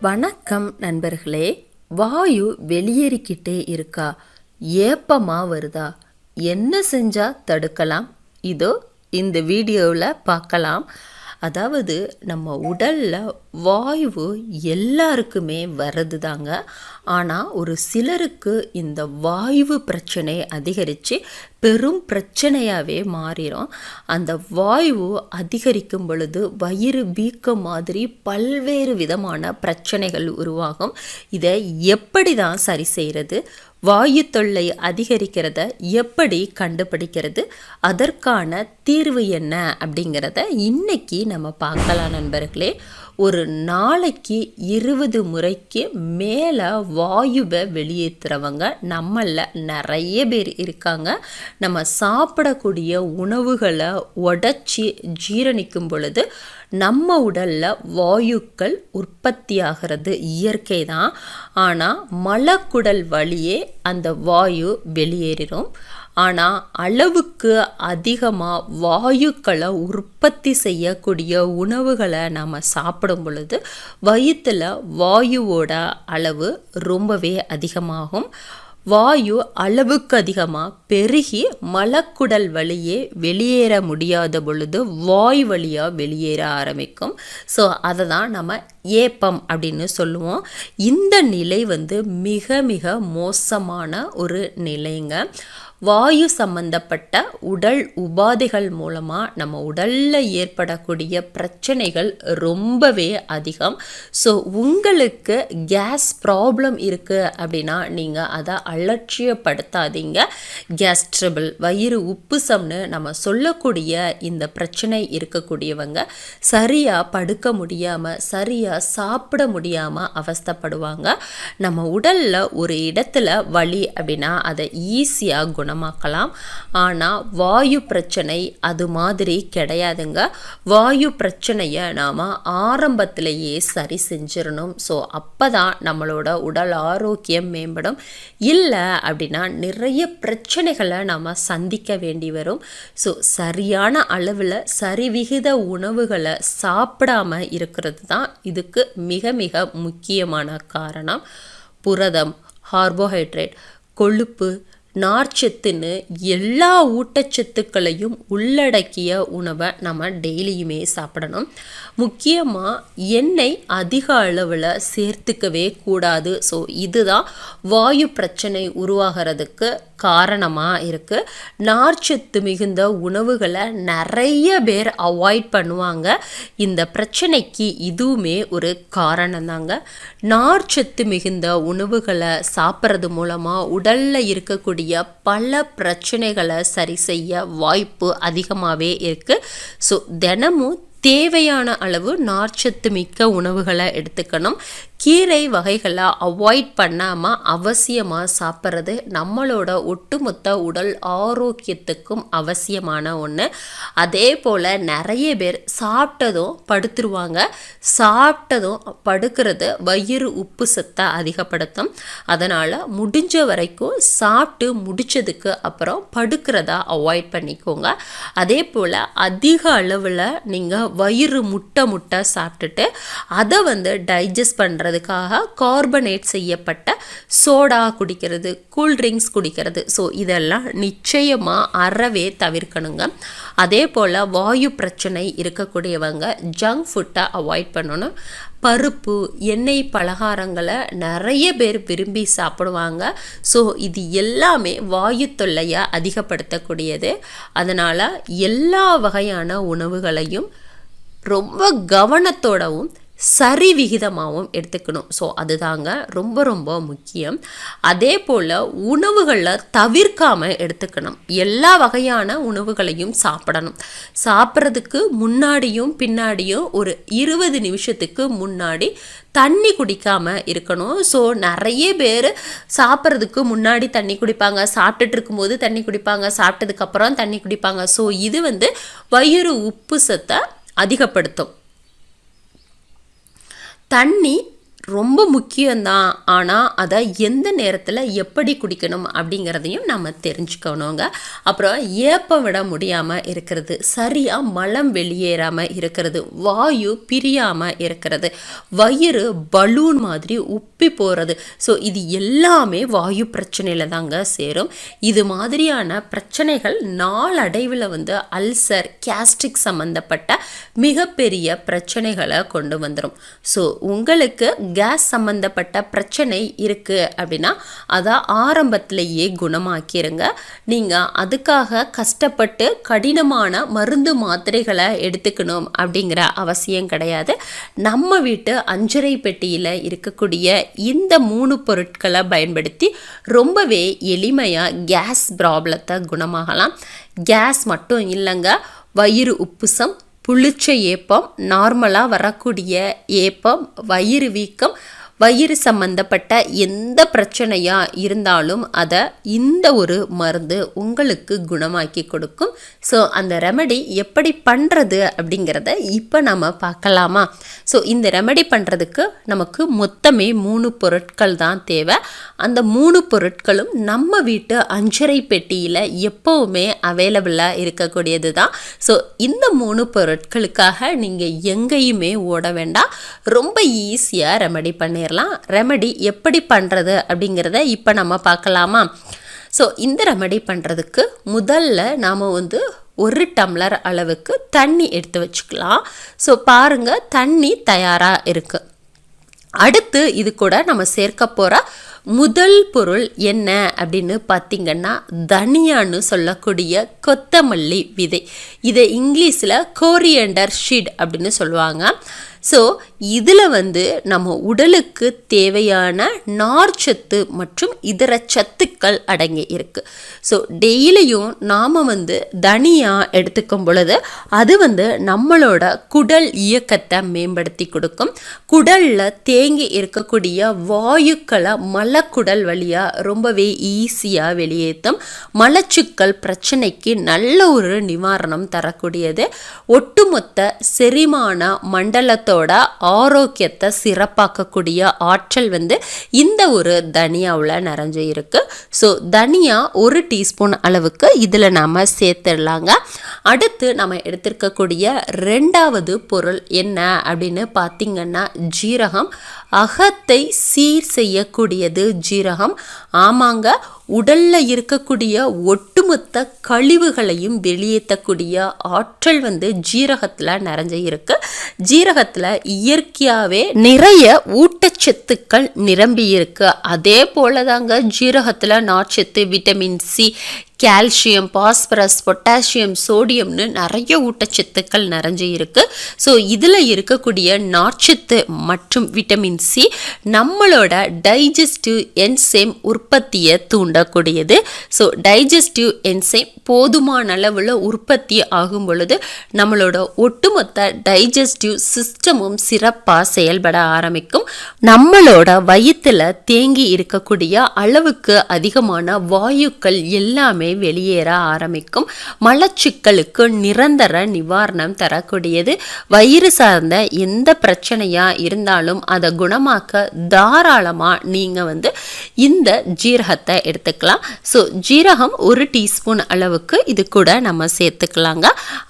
வணக்கம் நண்பர்களே வாயு வெளியேறிக்கிட்டே இருக்கா? ஏப்பமா வருதா? என்ன செஞ்சா தடுக்கலாம்? இதோ இந்த வீடியோவில் பார்க்கலாம். அதாவது நம்ம உடலில் வாயு எல்லாருக்குமே வருது தாங்க ஆனால் ஒரு சிலருக்கு இந்த வாயு பிரச்சனை அதிகரித்து பெரும் பிரச்சனையாகவே மாறிடும் அந்த வாயு அதிகரிக்கும் பொழுது வயிறு வீக்கம் மாதிரி பல்வேறு விதமான பிரச்சனைகள் உருவாகும். இதை எப்படி தான் சரி செய்கிறது வாயு தொல்லை அதிகரிக்கிறத எப்படி கண்டுபிடிக்கிறது? அதற்கான தீர்வு என்ன? அப்படிங்கிறத இன்னைக்கு நம்ம பார்க்கலாம் நண்பர்களே. ஒரு நாளைக்கு இருபது முறைக்கு மேலே வாயுவை வெளியேற்றுறவங்க நம்மளில் நிறைய பேர் இருக்காங்க. நம்ம சாப்பிடக்கூடிய உணவுகளை உடச்சி ஜீரணிக்கும் பொழுது நம்ம உடலில் வாயுக்கள் உற்பத்தியாகிறது இயற்கை தான் ஆனால் மலக்குடல் வழியே அந்த வாயு வெளியேறிடும் ஆனால் அளவுக்கு அதிகமாக வாயுக்களை உற்பத்தி செய்யக்கூடிய உணவுகளை நாம் சாப்பிடும் பொழுது வயிற்றில் வாயுவோட அளவு ரொம்பவே அதிகமாகும். வாயு அளவுக்கு அதிகமாக பெருகி மலக்குடல் வழியே வெளியேற முடியாத பொழுது வாய் வழியாக வெளியேற ஆரம்பிக்கும். ஸோ அதை தான் நம்ம ஏப்பம் அப்படின்னு சொல்லுவோம். இந்த நிலை வந்து மிக மிக மோசமான ஒரு நிலைங்க. வாயு சம்பந்தப்பட்ட உடல் உபாதைகள் மூலமாக நம்ம உடலில் ஏற்படக்கூடிய பிரச்சனைகள் ரொம்பவே அதிகம். ஸோ உங்களுக்கு கேஸ் ப்ராப்ளம் இருக்குது அப்படின்னா நீங்கள் அதை அலட்சியப்படுத்தாதீங்க. கேஸ் ட்ரபிள் வயிறு உப்புசம்னு நம்ம சொல்லக்கூடிய இந்த பிரச்சனை இருக்கக்கூடியவங்க சரியாக படுக்க முடியாமல் சரியாக சாப்பிட முடியாமல் அவஸ்தப்படுவாங்க. நம்ம உடலில் ஒரு இடத்துல வலி அப்படின்னா அதை ஈஸியாக குணம் குணமாக்கலாம் ஆனால் வாயு பிரச்சனை அது மாதிரி கிடையாதுங்க. வாயு பிரச்சனையை நாம் ஆரம்பத்திலேயே சரி செஞ்சிடணும் ஸோ அப்போ தான் நம்மளோட உடல் ஆரோக்கியம் மேம்படும். இல்லை அப்படின்னா நிறைய பிரச்சனைகளை நாம் சந்திக்க வேண்டி வரும். ஸோ சரியான அளவில் சரிவிகித உணவுகளை சாப்பிடாம இருக்கிறது தான் இதுக்கு மிக மிக முக்கியமான காரணம். புரதம் கார்போஹைட்ரேட் கொழுப்பு நார்ச்சத்துன்னு எல்லா ஊட்டச்சத்துக்களையும் உள்ளடக்கிய உணவை நம்ம டெய்லியுமே சாப்பிடணும். முக்கியமாக எண்ணெய் அதிக அளவில் சேர்த்துக்கவே கூடாது. ஸோ இதுதான் வாயு பிரச்சனை உருவாகிறதுக்கு காரணமாக இருக்குது நார்ச்சத்து மிகுந்த உணவுகளை நிறைய பேர் அவாய்ட் பண்ணுவாங்க. இந்த பிரச்சனைக்கு இதுவுமே ஒரு காரணம் தாங்க. நார்ச்சத்து மிகுந்த உணவுகளை சாப்பிட்றது மூலமாக உடலில் இருக்கக்கூடிய பல பிரச்சனைகளை சரி செய்ய வாய்ப்பு அதிகமாகவே இருக்குது ஸோ தினமும் தேவையான அளவு நார்ச்சத்து மிக்க உணவுகளை எடுத்துக்கணும். கீரை வகைகளை அவாய்ட் பண்ணாமல் அவசியமாக சாப்பிட்றது நம்மளோட ஒட்டுமொத்த உடல் ஆரோக்கியத்துக்கும் அவசியமான ஒன்று அதே போல் நிறைய பேர் சாப்பிட்டதும் படுத்துருவாங்க. சாப்பிட்டதும் படுக்கிறது வயிறு உப்பு சத்தை அதிகப்படுத்தும். அதனால் முடிஞ்ச வரைக்கும் சாப்பிட்டு முடித்ததுக்கு அப்புறம் படுக்கிறதா அவாய்ட் பண்ணிக்கோங்க. அதே போல் அதிக அளவில் நீங்கள் வயிறு முட்டை முட்டை சாப்பிட்டுட்டு அதை வந்து டைஜஸ்ட் பண்ணுறது பண்ணுறதுக்காக கார்பனேட் செய்யப்பட்ட சோடா குடிக்கிறது கூல்ட்ரிங்க்ஸ் குடிக்கிறது. ஸோ இதெல்லாம் நிச்சயமாக அறவே தவிர்க்கணுங்க. அதே போல் வாயு பிரச்சனை இருக்கக்கூடியவங்க ஜங்க் ஃபுட்டை அவாய்ட் பண்ணணும். பருப்பு எண்ணெய் பலகாரங்களை நிறைய பேர் விரும்பி சாப்பிடுவாங்க. ஸோ இது எல்லாமே வாயு தொல்லையை அதிகப்படுத்தக்கூடியது. அதனால் எல்லா வகையான உணவுகளையும் ரொம்ப கவனத்தோடவும் சரி விகிதமாகவும் எடுத்துக்கணும். ஸோ அதுதாங்க ரொம்ப ரொம்ப முக்கியம். அதே போல் உணவுகளில் தவிர்க்காமல் எடுத்துக்கணும். எல்லா வகையான உணவுகளையும் சாப்பிடணும். சாப்பிட்றதுக்கு முன்னாடியும் பின்னாடியும் ஒரு இருபது நிமிஷத்துக்கு முன்னாடி தண்ணி குடிக்காமல் இருக்கணும். ஸோ நிறைய பேர் சாப்பிட்றதுக்கு முன்னாடி தண்ணி குடிப்பாங்க. சாப்பிட்டுட்டு இருக்கும்போது தண்ணி குடிப்பாங்க. சாப்பிட்டதுக்கப்புறம் தண்ணி குடிப்பாங்க. ஸோ இது வந்து வயிறு உப்பு சத்தை அதிகப்படுத்தும். தண்ணி ரொம்ப முக்கியம்தான். ஆனால் அதை எந்த நேரத்தில் எப்படி குடிக்கணும் அப்படிங்கிறதையும் நம்ம தெரிஞ்சுக்கணுங்க. அப்புறம் ஏப்பம் விட முடியாமல் இருக்கிறது சரியாக மலம் வெளியேறாமல் இருக்கிறது வாயு பிரியாமல் இருக்கிறது வயிறு பலூன் மாதிரி உப்பி போகிறது ஸோ இது எல்லாமே வாயு பிரச்சனையில் தாங்க சேரும். இது மாதிரியான பிரச்சனைகள் நாளடைவில் வந்து அல்சர் கேஸ்ட்ரிக் சம்மந்தப்பட்ட மிகப்பெரிய பிரச்சனைகளை கொண்டு வந்துடும் ஸோ உங்களுக்கு கேஸ் சம்மந்தப்பட்ட பிரச்சனை இருக்குது அப்படின்னா அதை ஆரம்பத்திலேயே குணமாக்கிருங்க. நீங்கள் அதுக்காக கஷ்டப்பட்டு கடினமான மருந்து மாத்திரைகளை எடுத்துக்கணும் அப்படிங்கிற அவசியம் கிடையாது. நம்ம வீட்டு அஞ்சரை பெட்டியில் இருக்கக்கூடிய இந்த மூணு பொருட்களை பயன்படுத்தி ரொம்பவே எளிமையாக கேஸ் ப்ராப்ளத்தை குணமாகலாம். கேஸ் மட்டும் இல்லைங்க வயிறு உப்புசம் புளிச்ச ஏப்பம் நார்மலாக வரக்கூடிய ஏப்பம் வயிறு வீக்கம் வயிறு சம்பந்தப்பட்ட எந்த பிரச்சனையாக இருந்தாலும் அதை இந்த ஒரு மருந்து உங்களுக்கு குணமாக்கி கொடுக்கும். ஸோ அந்த ரெமடி எப்படி பண்ணுறது அப்படிங்கிறத இப்போ நம்ம பார்க்கலாமா? ஸோ இந்த ரெமடி பண்ணுறதுக்கு நமக்கு மொத்தமே மூணு பொருட்கள் தான் தேவை. அந்த மூணு பொருட்களும் நம்ம வீட்டு அஞ்சரை பெட்டியில் எப்போவுமே அவைலபிளாக இருக்கக்கூடியது தான். ஸோ இந்த மூணு பொருட்களுக்காக நீங்கள் எங்கேயுமே ஓட வேண்டாம். ரொம்ப ஈஸியாக ரெமடி பண்ணிடலாம். ரெமடி எப்படி பண்ணுறது அப்படிங்கிறத இப்போ நம்ம பார்க்கலாமா? ஸோ இந்த ரெமடி பண்ணுறதுக்கு முதல்ல நாம் வந்து ஒரு டம்ளர் அளவுக்கு தண்ணி எடுத்து வச்சுக்கலாம். ஸோ பாருங்கள் தண்ணி தயாராக இருக்குது அடுத்து இது கூட நம்ம சேர்க்க போகிற முதல் பொருள் என்ன அப்படின்னு பார்த்தீங்கன்னா தனியான்னு சொல்லக்கூடிய கொத்தமல்லி விதை. இதை இங்கிலீஷில் கோரியண்டர் ஷீட் அப்படின்னு சொல்லுவாங்க. ஸோ இதில் வந்து நம்ம உடலுக்கு தேவையான நார்ச்சத்து மற்றும் இதர சத்துக்கள் அடங்கி இருக்குது ஸோ டெய்லியும் நாம் வந்து தனியாக எடுத்துக்கும் பொழுது அது வந்து நம்மளோட குடல் இயக்கத்தை மேம்படுத்தி கொடுக்கும். குடலில் தேங்கி இருக்கக்கூடிய வாயுக்களை மலக்குடல் வழியாக ரொம்பவே ஈஸியாக வெளியேற்றும் மலச்சுக்கள் பிரச்சனைக்கு நல்ல ஒரு நிவாரணம் தரக்கூடியது. ஒட்டுமொத்த செரிமான மண்டலத்தோட ஆரோக்கியத்தை சிறப்பாக்கக்கூடிய ஆற்றல் வந்து இந்த ஒரு தனியாவில் நிறைஞ்சு இருக்குது ஸோ தனியா ஒரு டீஸ்பூன் அளவுக்கு இதில் நாம் சேர்த்துடலாங்க. அடுத்து நம்ம எடுத்திருக்கக்கூடிய ரெண்டாவது பொருள் என்ன அப்படின்னு பார்த்தீங்கன்னா ஜீரகம். அகத்தை சீர் செய்யக்கூடியது ஜீரகம். ஆமாங்க உடல்ல இருக்கக்கூடிய ஒட்டுமொத்த கழிவுகளையும் வெளியேற்றக்கூடிய ஆற்றல் வந்து ஜீரகத்தில் நிறைஞ்ச இருக்கு. ஜீரகத்தில் இயற்கையாகவே நிறைய ஊட்டச்சத்துக்கள் நிரம்பி இருக்கு. அதே போல தாங்க ஜீரகத்தில் நார்ச்சத்து vitamin C calcium phosphorus potassium சோடியம்னு நிறைய ஊட்டச்சத்துக்கள் நிறைஞ்சு இருக்குது ஸோ இதில் இருக்கக்கூடிய நார்ச்சத்து மற்றும் விட்டமின் சி நம்மளோட டைஜஸ்டிவ் என்சைம் உற்பத்தியை தூண்டக்கூடியது. ஸோ டைஜஸ்டிவ் என்சைம் போதுமான அளவில் உற்பத்தி ஆகும் பொழுது நம்மளோட ஒட்டுமொத்த டைஜஸ்டிவ் சிஸ்டமும் சிறப்பாக செயல்பட ஆரம்பிக்கும். நம்மளோட வயிற்றில் தேங்கி இருக்கக்கூடிய அளவுக்கு அதிகமான வாயுக்கள் எல்லாமே வெளியேற ஆரம்பிக்கும். மலச்சிக்கலுக்கு நிரந்தர நிவாரணம் தரக்கூடியது. வயிறு சார்ந்த எந்த பிரச்சனையாக இருந்தாலும் அதை குணமாக்க தாராளமாக நீங்கள் வந்து இந்த ஜீரகத்தை எடுத்துக்கலாம். ஸோ ஜீரகம் ஒரு டீஸ்பூன் அளவுக்கு இது கூட நம்ம சேர்த்துக்கலாங்க.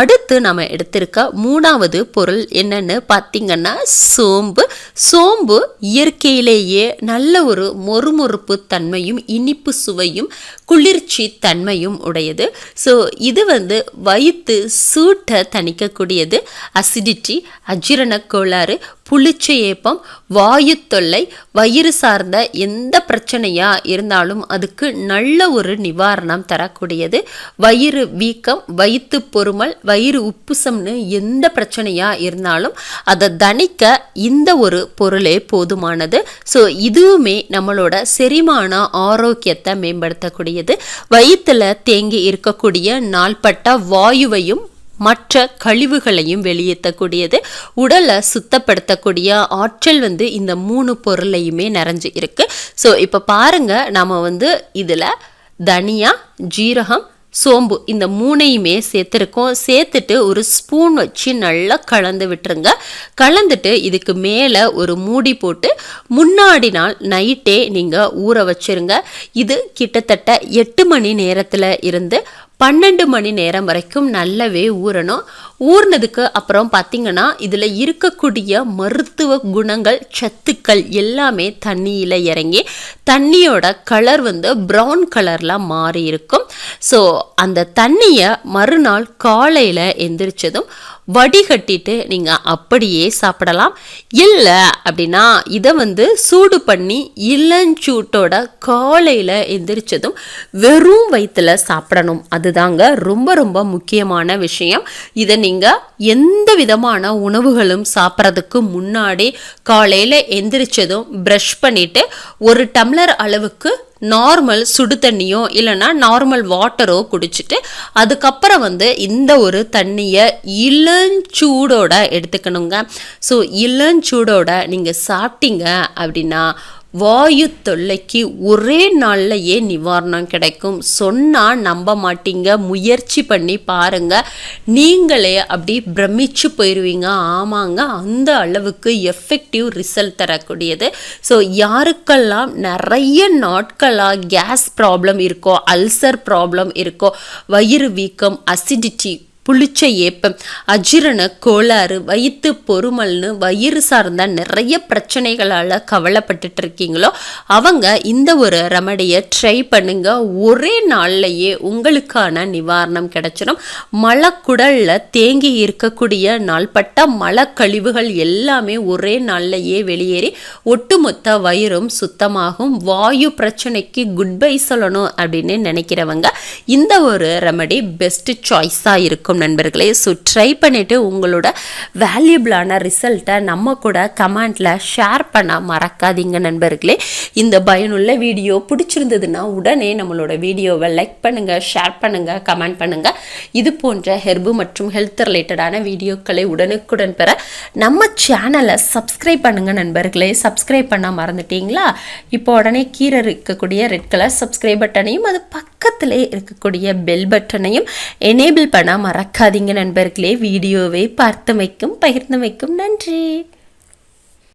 அடுத்து நம்ம எடுத்திருக்க மூணாவது பொருள் என்னன்னு பார்த்தீங்கன்னா சோம்பு. சோம்பு இயற்கையிலேயே நல்ல ஒரு மொறுமொறுப்பு தன்மையும் இனிப்பு சுவையும் குளிர்ச்சி தன்மையும் உடையது. ஸோ இது வந்து வயிற்று சூட்டை தணிக்கக்கூடியது. அசிடிட்டி அஜீரண கோளாறு புளிச்ச ஏப்பம் வாயு தொல்லை வயிறு சார்ந்த எந்த பிரச்சனையாக இருந்தாலும் அதுக்கு நல்ல ஒரு நிவாரணம் தரக்கூடியது. வயிறு வீக்கம் வயிற்று பொறுமல் வயிறு உப்புசம்னு எந்த பிரச்சனையாக இருந்தாலும் அதை தணிக்க இந்த ஒரு பொருளே போதுமானது. ஸோ இதுவுமே நம்மளோட செரிமான ஆரோக்கியத்தை மேம்படுத்தக்கூடியது. வயிற்றில் தேங்கி இருக்கக்கூடிய நாள்பட்ட வாயுவையும் மற்ற கழிவுகளையும் வெளியேற்றக்கூடியது. உடலை சுத்தப்படுத்தக்கூடிய ஆற்றல் வந்து இந்த மூணு பொருளையுமே நிறைஞ்சு இருக்கு. ஸோ இப்போ பாருங்க நம்ம வந்து இதில் தனியா ஜீரகம் சோம்பு இந்த மூணையுமே சேர்த்துருக்கோம். சேர்த்துட்டு ஒரு ஸ்பூன் வச்சு நல்லா கலந்து விட்டுருங்க. கலந்துட்டு இதுக்கு மேலே ஒரு மூடி போட்டு முன்னாடி நாள் நைட்டே நீங்கள் ஊற வச்சிருங்க. இது கிட்டத்தட்ட எட்டு மணி நேரத்தில் இருந்து பன்னெண்டு மணி நேரம் வரைக்கும் நல்லாவே ஊறணும். ஊறினதுக்கு அப்புறம் பார்த்தீங்கன்னா இதில் இருக்கக்கூடிய மருத்துவ குணங்கள் சத்துக்கள் எல்லாமே தண்ணியில் இறங்கி தண்ணியோட கலர் வந்து ப்ரௌன் கலரில் மாறி இருக்கும் ஸோ அந்த தண்ணியை மறுநாள் காலையில் எந்திரிச்சதும் வடிகட்டிட்டு நீங்கள் அப்படியே சாப்பிடலாம். இல்லை அப்படின்னா இதை வந்து சூடு பண்ணி இளஞ்சூட்டோட காலையில் எந்திரிச்சதும் வெறும் வயிற்றுல சாப்பிடணும். அதுதாங்க ரொம்ப ரொம்ப முக்கியமான விஷயம். இதை நீங்கள் எந்த விதமான உணவுகளும் சாப்பிட்றதுக்கு முன்னாடி காலையில் எந்திரிச்சதும் ப்ரஷ் பண்ணிவிட்டு ஒரு டம்ளர் அளவுக்கு நார்மல் சுடு தண்ணியோ இல்லைன்னா நார்மல் வாட்டரோ குடிச்சிட்டு அதுக்கப்புறம் வந்து இந்த ஒரு தண்ணியை இளஞ்சூடோட எடுத்துக்கணுங்க. ஸோ இளஞ்சூடோட நீங்கள் சாப்பிட்டீங்க அப்படின்னா வாயு தொல்லைக்கு ஒரே நாள்லையே நிவாரணம் கிடைக்கும்? சொன்னால் நம்ப மாட்டீங்க. முயற்சி பண்ணி பாருங்கள் நீங்களே அப்படி பிரமிச்சு போயிடுவீங்க ஆமாங்க. அந்த அளவுக்கு எஃபெக்டிவ் ரிசல்ட் தரக்கூடியது. ஸோ யாருக்கெல்லாம் நிறைய நாட்களாக கேஸ் ப்ராப்ளம் இருக்கோ அல்சர் ப்ராப்ளம் இருக்கோ வயிறு வீக்கம் அசிடிட்டி புளிச்ச ஏப்பம் அஜீரண கோளாறு வயிற்று பொறுமல்னு வயிறு சார்ந்த நிறைய பிரச்சனைகளால் கவலைப்பட்டுட்டு இருக்கீங்களோ அவங்க இந்த ஒரு ரெமடியை ட்ரை பண்ணுங்க. ஒரே நாள்லையே உங்களுக்கான நிவாரணம் கிடைச்சிடும் மலக்குடலில் தேங்கி இருக்கக்கூடிய நாள்பட்ட மலக்கழிவுகள் எல்லாமே ஒரே நாள்லையே வெளியேறி ஒட்டுமொத்த வயிறும் சுத்தமாகும். வாயு பிரச்சனைக்கு குட் பை சொல்லணும் அப்படின்னு நினைக்கிறவங்க இந்த ஒரு ரெமடி பெஸ்ட் சாய்ஸாக இருக்கும். நண்பர்களே. ஸோ ட்ரை பண்ணிவிட்டு உங்களோட வேல்யூபிளான ரிசல்ட்டை நம்ம கூட கமெண்ட்டில் ஷேர் பண்ண மறக்காதீங்க நண்பர்களே. இந்த பயனுள்ள வீடியோ பிடிச்சிருந்ததுன்னா உடனே நம்மளோட வீடியோவை லைக் பண்ணுங்கள் ஷேர் பண்ணுங்கள் கமெண்ட் பண்ணுங்கள் இது போன்ற ஹெர்பு மற்றும் ஹெல்த் ரிலேட்டடான வீடியோக்களை உடனுக்குடன் பெற நம்ம சேனலை சப்ஸ்கிரைப் பண்ணுங்கள் நண்பர்களே. சப்ஸ்கிரைப் பண்ண மறந்துட்டீங்களா? இப்போ உடனே கீரை இருக்கக்கூடிய ரெட் கலர் சப்ஸ்கிரைப் பட்டனையும் அது பக்கத்திலே இருக்கக்கூடிய பெல் பட்டனையும் எனேபிள் பண்ண மறக்காதீங்க நண்பர்களே. வீடியோவை பார்த்தமைக்கும் பகிர்ந்தமைக்கும் நன்றி.